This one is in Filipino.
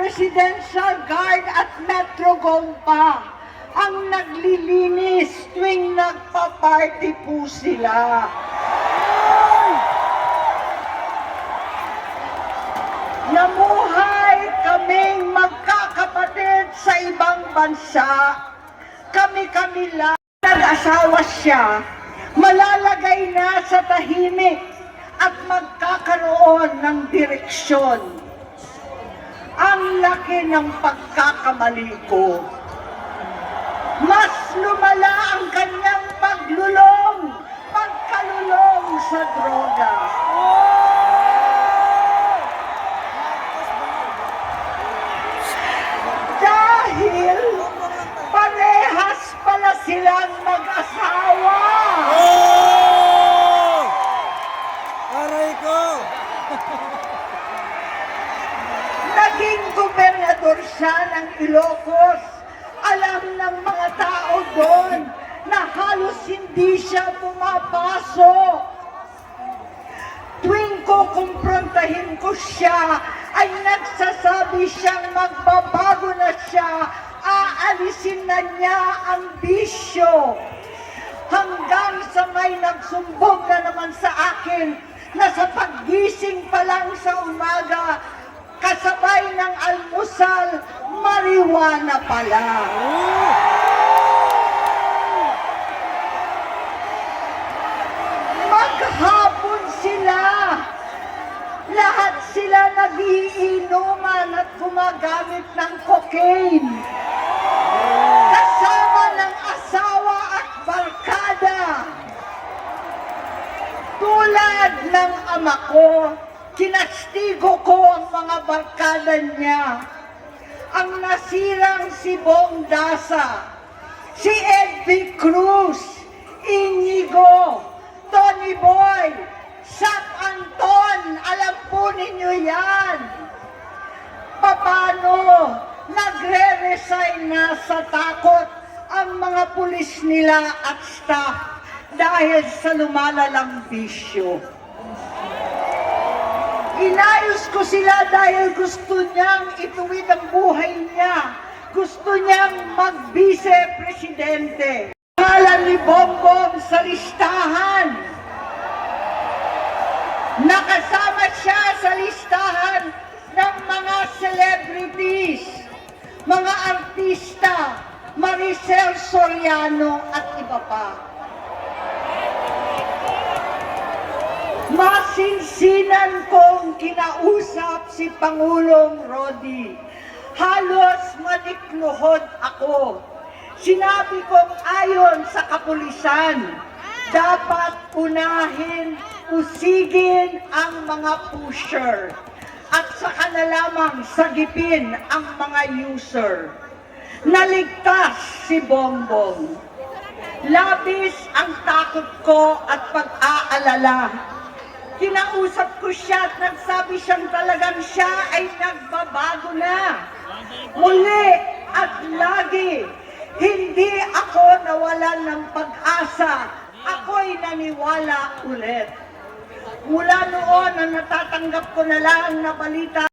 Presidential Guard at Metro Gompa ang naglilinis tuwing nagpa-party po sila. Namuhay kaming magkakapatid sa ibang bansa. Kami-kami lang nag-asawa siya, malalagay na sa tahimik at magkakaroon ng direksyon. Ang laki ng pagkakamali ko. Mas lumala ang kanyang paglulong, pagkalulong sa droga. Dahil parehas pala silang mag-asawa. Siya ng Ilocos. Alam ng mga tao doon na halos hindi siya pumapasok. Tuwing ko ko siya, ay nagsasabi siyang magbabago na siya, aalisin na niya ang bisyo. Hanggang sa may nagsumbong na naman sa akin na sa paggising pa lang sa umaga, kasabay ng almusal, marijuana pala. Maghapon sila. Lahat sila nagiinuman at gumagamit ng cocaine. Kasama ng asawa at barkada. Tulad ng ama ko, kinastigo ko ang mga barkada niya. Ang nasirang si Bong Dasa, si Edby Cruz, Inigo, Tony Boy, Sak Anton, alam po ninyo yan. Paano nagre-resign na sa takot ang mga pulis nila at staff dahil sa lumalalang bisyo. Inayos ko sila dahil gusto niyang ituwid ang buhay niya. Gusto niyang mag-vice-presidente. Pangalan ni Bongbong sa listahan. Nakasama siya sa listahan ng mga celebrities, mga artista, Maricel Soriano at iba pa. Masinsinan kong kinausap si Pangulong Rodi. Halos manikluhod ako. Sinabi kong ayon sa kapulisan, dapat unahin, usigin ang mga pusher at saka na lamang sagipin ang mga user. Naligtas si Bongbong. Labis ang takot ko at pag-aalala. Kinausap ko siya at nagsabi siyang talagang siya ay nagbabago na. Muli at lagi, hindi ako nawalan ng pag-asa. Ako'y naniwala ulit. Mula noon na natatanggap ko na lang na balita